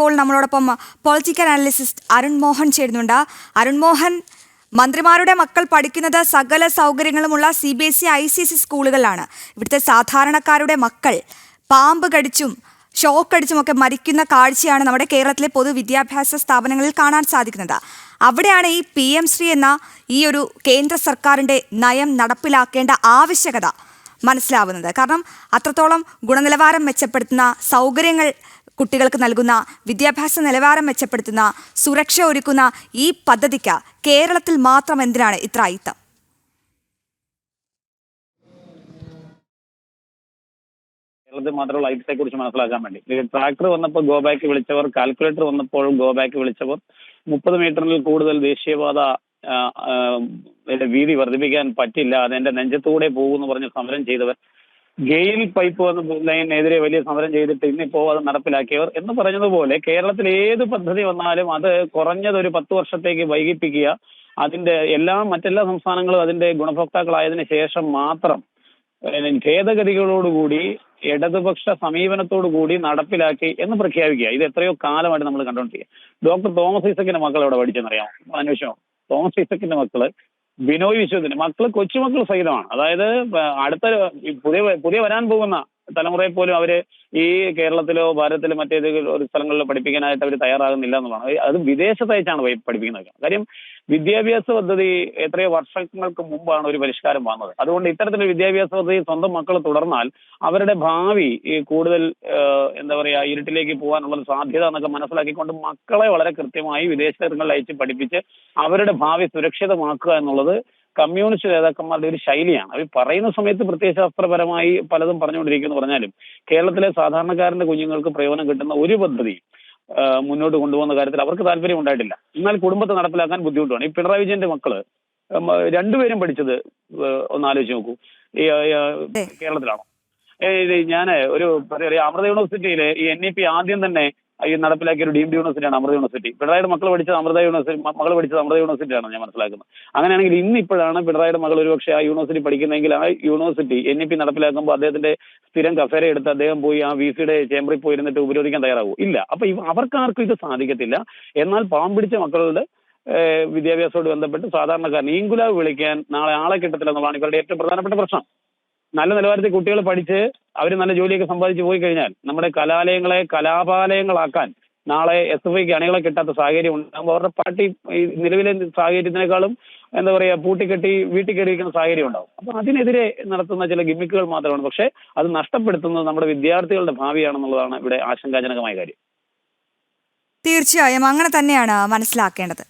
ഇപ്പോൾ നമ്മളോടൊപ്പം political analyst Arun Mohan ചേരുന്നുണ്ട്. അരുൺ മോഹൻ മന്ത്രിമാരുടെ മക്കൾ പഠിക്കുന്നത് സകല സൗകര്യങ്ങളുമുള്ള C B S E I C S E സ്കൂളുകളിലാണ്. ഇവിടുത്തെ സാധാരണക്കാരുടെ മക്കൾ പാമ്പ് കടിച്ചും ഷോക്ക് അടിച്ചും ഒക്കെ മരിക്കുന്ന കാഴ്ചയാണ് നമ്മുടെ കേരളത്തിലെ പൊതുവിദ്യാഭ്യാസ സ്ഥാപനങ്ങളിൽ കാണാൻ സാധിക്കുന്നത്. അവിടെയാണ് ഈ പി എം ശ്രീ എന്ന ഈ ഒരു കേന്ദ്ര സർക്കാരിന്റെ നയം നടപ്പിലാക്കേണ്ട ആവശ്യകത മനസ്സിലാവുന്നത്. കാരണം അത്രത്തോളം ഗുണനിലവാരം മെച്ചപ്പെടുത്തുന്ന സൗകര്യങ്ങൾ കുട്ടികൾക്ക് നൽകുന്ന വിദ്യാഭ്യാസ നിലവാരം മെച്ചപ്പെടുത്തുന്ന സുരക്ഷ ഒരുക്കുന്ന ഈ പദ്ധതിക്ക് കേരളത്തിൽ മാത്രം എന്തിനാണ് ഇത്ര അയിത്തം കേരളത്തിൽ മാത്രമുള്ള ഐറ്റത്തെ കുറിച്ച് മനസ്സിലാക്കാൻ വേണ്ടി. ട്രാക്ടർ വന്നപ്പോൾ ഗോ ബാക്ക് വിളിച്ചവർ കാൽക്കുലേറ്റർ വന്നപ്പോൾ ഗോ ബാക്ക് വിളിച്ചവർ മുപ്പത് മീറ്ററിൽ കൂടുതൽ ദേശീയപാത വീതി വർദ്ധിപ്പിക്കാൻ പറ്റില്ല അതെന്റെ നെഞ്ചത്തൂടെ പോകുമെന്ന് പറഞ്ഞ് സമരം ചെയ്തവർ ഗെയിൽ പൈപ്പ് ലൈനെതിരെ വലിയ സമരം ചെയ്തിട്ട് ഇന്നിപ്പോ അത് നടപ്പിലാക്കിയവർ എന്ന് പറഞ്ഞതുപോലെ കേരളത്തിൽ ഏത് പദ്ധതി വന്നാലും അത് കുറഞ്ഞത് ഒരു പത്ത് വർഷത്തേക്ക് വൈകിപ്പിക്കുക. അതിന്റെ എല്ലാ മറ്റെല്ലാ സംസ്ഥാനങ്ങളും അതിന്റെ ഗുണഭോക്താക്കളായതിനു ശേഷം മാത്രം ഭേദഗതികളോടുകൂടി ഇടതുപക്ഷ സമീപനത്തോടു കൂടി നടപ്പിലാക്കി എന്ന് പ്രഖ്യാപിക്കുക. ഇത് എത്രയോ കാലമായിട്ട് നമ്മൾ കണ്ടുകൊണ്ടിരിക്കുക ഡോക്ടർ തോമസ് ഐസക്കിന്റെ മക്കൾ അവിടെ പഠിച്ചെന്നറിയാം അന്വേഷണം തോമസ് ഐസക്കിന്റെ മക്കൾ ബിനോയ് വിശ്വത്തിന് മക്കൾ കൊച്ചുമക്കൾ സഹിതമാണ്. അതായത് അടുത്ത പുതിയ പുതിയ വരാൻ പോകുന്ന തലമുറയെ പോലും അവർ ഈ കേരളത്തിലോ ഭാരതത്തിലോ മറ്റേതെങ്കിലും ഒരു സ്ഥലങ്ങളിലോ പഠിപ്പിക്കാനായിട്ട് അവർ തയ്യാറാകുന്നില്ല എന്നുള്ളതാണ്. അത് വിദേശത്ത് അയച്ചാണ് പഠിപ്പിക്കുന്നത് കാര്യം വിദ്യാഭ്യാസ പദ്ധതി എത്രയോ വർഷങ്ങൾക്ക് മുമ്പാണ് ഒരു പരിഷ്കാരം വന്നത്. അതുകൊണ്ട് ഇത്തരത്തിലൊരു വിദ്യാഭ്യാസ പദ്ധതി സ്വന്തം മക്കൾ തുടർന്നാൽ അവരുടെ ഭാവി ഈ കൂടുതൽ എന്താ പറയാ ഇരുട്ടിലേക്ക് പോകാനുള്ള സാധ്യത എന്നൊക്കെ മനസ്സിലാക്കിക്കൊണ്ട് മക്കളെ വളരെ കൃത്യമായി വിദേശങ്ങളിൽ അയച്ച് പഠിപ്പിച്ച് അവരുടെ ഭാവി സുരക്ഷിതമാക്കുക എന്നുള്ളത് കമ്മ്യൂണിസ്റ്റ് നേതാക്കന്മാരുടെ ഒരു ശൈലിയാണ്. അവർ പറയുന്ന സമയത്ത് പ്രത്യയശാസ്ത്രപരമായി പലതും പറഞ്ഞുകൊണ്ടിരിക്കുന്നു പറഞ്ഞാലും കേരളത്തിലെ സാധാരണക്കാരന്റെ കുഞ്ഞുങ്ങൾക്ക് പ്രയോജനം കിട്ടുന്ന ഒരു പദ്ധതി മുന്നോട്ട് കൊണ്ടുപോകുന്ന കാര്യത്തിൽ അവർക്ക് താല്പര്യം ഉണ്ടായിട്ടില്ല. എന്നാൽ കുടുംബത്തെ നടപ്പിലാക്കാൻ ബുദ്ധിമുട്ടാണ് ഈ പിണറായി വിജയന്റെ മക്കൾ രണ്ടുപേരും പഠിച്ചത് ഒന്ന് ആലോചിച്ച് നോക്കൂ. ഈ കേരളത്തിലാണോ? ഞാൻ ഒരു അമൃത യൂണിവേഴ്സിറ്റിയിലെ ഈ എൻ ഇ പി ആദ്യം തന്നെ ഈ നടപ്പിലാക്കിയ ഒരു ഡീംഡ് യൂണിവേഴ്സിറ്റിയാണ് അമൃത യൂണിവേഴ്സിറ്റി. പിണറായിയുടെ മക്കൾ പഠിച്ചത് അമൃത യൂണിവേഴ്സിറ്റി മകൾ പഠിച്ചത് അമൃത യൂണിവേഴ്സിറ്റിയാണ് ഞാൻ മനസ്സിലാക്കുന്നത്. അങ്ങനെയാണെങ്കിൽ ഇന്ന് ഇപ്പോഴാണ് പിണറായിയുടെ മകൾ ഒരുപക്ഷെ ആ യൂണിവേഴ്സിറ്റി പഠിക്കുന്നതെങ്കിൽ ആ യൂണിവേഴ്സിറ്റി എൻ ഇ പി നടപ്പിലാക്കുമ്പോൾ അദ്ദേഹത്തിന്റെ സ്ഥിരം കസേര എടുത്ത് അദ്ദേഹം പോയി ആ വി സിയുടെ ചേംബറിൽ പോയി ഇരുന്നിട്ട് ഉപരോധിക്കാൻ തയ്യാറാവൂ. ഇല്ല. അപ്പൊ അവർക്കാർക്കും ഇത് സാധിക്കത്തില്ല. എന്നാൽ പാവം പിടിച്ച മക്കളുടെ വിദ്യാഭ്യാസത്തോട് ബന്ധപ്പെട്ട് സാധാരണക്കാരൻ ഈങ്കുലാവ് വിളിക്കാൻ നാളെ ആളെ കിട്ടത്തില്ല എന്നുള്ളതാണ് ഇവരുടെ ഏറ്റവും പ്രധാനപ്പെട്ട പ്രശ്നം. നല്ല നിലവാരത്തിൽ കുട്ടികൾ പഠിച്ച് അവർ നല്ല ജോലിയൊക്കെ സമ്പാദിച്ച് പോയി കഴിഞ്ഞാൽ നമ്മുടെ കലാലയങ്ങളെ കലാപാലയങ്ങളാക്കാൻ നാളെ എസ് എഫ് ഐക്ക് അണികളെ കിട്ടാത്ത സാഹചര്യം ഉണ്ടാകുമ്പോൾ അവരുടെ പാർട്ടി നിലവിലെ സാഹചര്യത്തിനേക്കാളും എന്താ പറയാ പൂട്ടിക്കെട്ടി വീട്ടിൽ കയറിയിരിക്കുന്ന സാഹചര്യം ഉണ്ടാവും അപ്പൊ അതിനെതിരെ നടത്തുന്ന ചില ഗിമ്മിക്കുകൾ മാത്രമാണ്. പക്ഷെ അത് നഷ്ടപ്പെടുത്തുന്നത് നമ്മുടെ വിദ്യാർത്ഥികളുടെ ഭാവിയാണെന്നുള്ളതാണ് ഇവിടെ ആശങ്കാജനകമായ കാര്യം. തീർച്ചയായും. അങ്ങനെ തന്നെയാണ് മനസ്സിലാക്കേണ്ടത്.